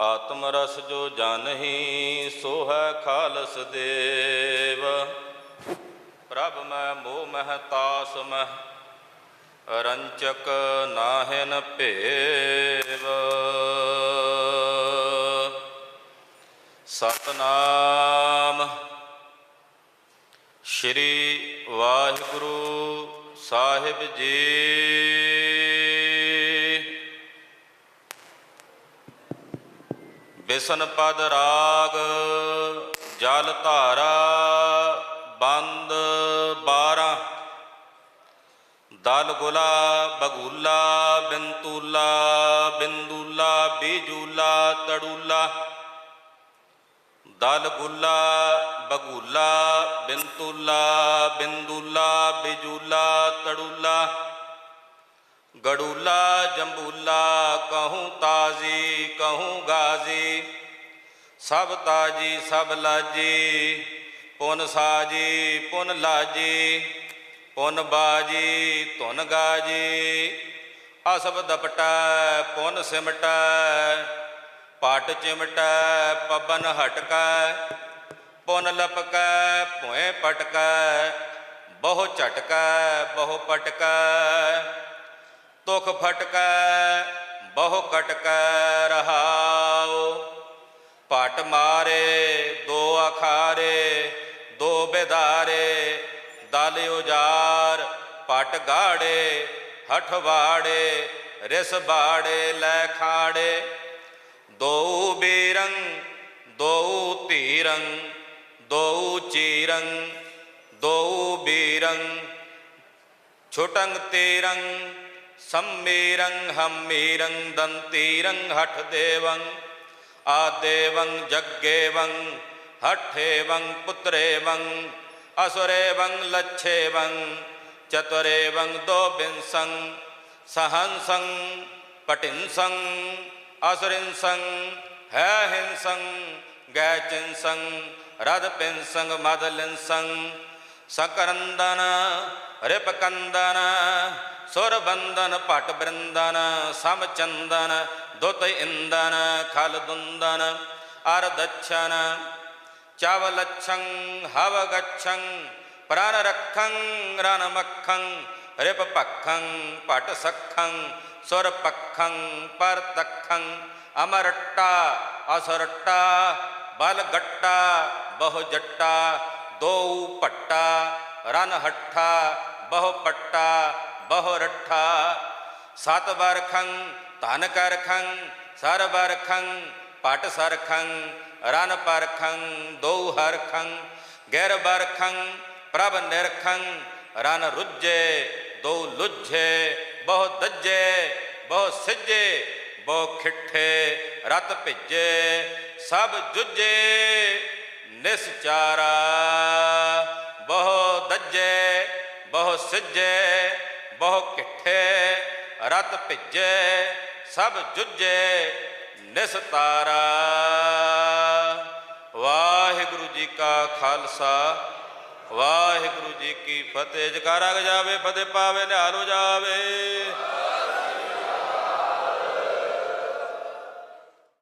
ਆਤਮ ਰਸ ਜੋ ਜਾਣਹੀ ਸੋ ਹੈ ਖਾਲਸ ਦੇਵ। ਪ੍ਰਭ ਮੈਂ ਮੋਹ ਮਹਿ ਤਾਸ ਮਹਿ, ਰੰਚਕ ਨਾਹਿਨ ਭੇਵ। ਸਤਨਾਮ। ਸ਼੍ਰੀ ਵਾਹਿਗੁਰੂ ਸਾਹਿਬ ਜੀ। ਬਿਸਨ ਪਦ ਰਾਗ, ਜਲ ਧਾਰਾ, ਬੰਦ 12 ਦਲ ਗੁਲਾ, ਬਗੂਲਾ, ਬਿੰਤੂਲਾ, ਬਿੰਦੂਲਾ, ਬੀਜੂਲਾ, ਤੜੂਲਾ। ਦਲ ਗੁੱਲਾ, ਬਗੂਲਾ, ਬਿੰਤੂਲਾ, ਬਿੰਦੂਲਾ, ਬਿਜੂਲਾ, ਤੜੂਲਾ। ਗੜੂਲਾ ਜੰਬੂਲਾ ਕਹੂੰ ਤਾਜ਼ੀ, ਕਹੂੰ ਗਾਜ਼ੀ। ਸਭ ਤਾਜੀ, ਸਭ ਲਾਜੀ, ਪੁਨ ਸਾਜੀ, ਪੁਨ ਲਾਜੀ, ਪੁਨ ਬਾਜੀ, ਧੁਨ ਗਾਜੀ। ਅਸਬ ਦਪਟਾ, ਪੁਨ ਸਿਮਟਾ, ਪਟ ਚਿਮਟਾ ਪਵਨ ਹਟਕਾ। ਪੁਨ ਲਪਕੈ, ਭੋਏ ਪਟਕਾ, ਬਹੁ ਝਟਕਾ, ਬਹੁ ਪਟਕਾ। ਤੁਖ ਫਟਕੈ, ਬਹੁ ਕਟਕੈ ਰਹਾਉ। ਪਟ ਮਾਰੇ, ਦੋ ਅਖਾਰੇ, ਦੋ ਬੇਦਾਰੇ ਦਲ ਉਜਾਰ ਪਟ ਗਾੜੇ ਹਠਵਾੜੇ ਰਿਸ ਬਾੜੇ, ਲੈ ਖਾੜੇ। ਦੋ ਬੇਰੰ ਦੋ ਧੀਰੰ ਦੋ ਚੀਰੰ ਦੋ ਬੀਰੰ, ਛੁਟੰਗ ਤੇਰੰ ਸੰਮੇਰੰ ਹੰਮੇਰੰ ਦੰਤੇਰੰ ਹਠ ਦੇਵੰ, ਆਦੇਵੰ ਜੱਗੇਵੰ, ਹਠੇਵੰ ਪੁੱਤਰੇਵੰ, ਅਸੁਰੇਵੰ ਲੱਛੇਵੰ, ਚਤੁਰੇਵੰ ਦੋ ਬਿੰਸੰ ਸਹੰਸੰ ਪਟਿੰਸੰ, ਅਸੁਰਿੰਸੰ ਹੈ ਹਿੰਸੰ ਗੈ ਚਿੰਸੰ ਰਦ ਪਿੰਸੰ ਸਕਰੰਦਨ, ਰਿਪਕੰਦਨ ਸੁਰ ਬੰਦਨ ਭਟ ਬ੍ਰਿੰਦਨ ਸਮ ਚੰਦਨ ਦੁਤ ਇੰਦਨ, ਖਲ ਦੁੰਦਨ ਅਰ ਦਛਨ ਚਵ ਲਛੰ ਹਵ ਗਛੰ ਪ੍ਰਾਨ ਰਖੰ ਰਨ ਮਖੰ ਰਿਪ ਪਖੰ ਪਟ ਸਖੰ ਸੁਰ ਪਖੰ ਪਰ ਤਖੰ ਅਮਰਟਾ, ਅਸਰਟਾ ਬਲ ਗੱਟਾ ਬਹੁ ਜੱਟਾ ਦੋ ਪੱਟਾ ਰਨ ਹੱਠਾ ਬਹੁ ਪੱਟਾ ਬਹੁ ਰੱਠਾ ਸਤ ਵਰਖੰ ਧਨ ਕਰਖੰ ਸਰ ਵਰਖੰ ਪਟ ਸਰਖੰ ਰਨ ਪਰਖੰ ਦੋ ਹਰਖੰ ਗੈਰ ਬਰਖੰ ਪ੍ਰਭ ਨਿਰਖੰ ਰਨ ਰੁੱਜੇ ਦੋ ਲੁੱਝੇ ਬਹੁ ਦੱਜੇ ਬਹੁ ਸਿੱਜੇ ਬਹੁ ਖਿੱਠੇ ਰਤ ਭਿੱਜੇ ਸਭ ਜੁਜੇ ਨਿਸਚਾਰਾ ਬਹੁ ਦੱਜੇ ਬਹੁ ਸਿੱਜੇ ਬਹੁ ਕਿੱਠੇ ਰਤ ਭਿੱਜੇ, ਸਭ ਜੁਜੇ ਨਿਸਤਾਰਾ ਵਾਹਿਗੁਰੂ ਜੀ ਕਾ ਖਾਲਸਾ, ਵਾਹਿਗੁਰੂ ਜੀ ਕੀ ਫਤਿਹ। ਜਕਾਰਾ ਜਾਵੇ ਫਤਿਹ ਪਾਵੇ, ਨਿਹਾਲ ਹੋ ਜਾਵੇ।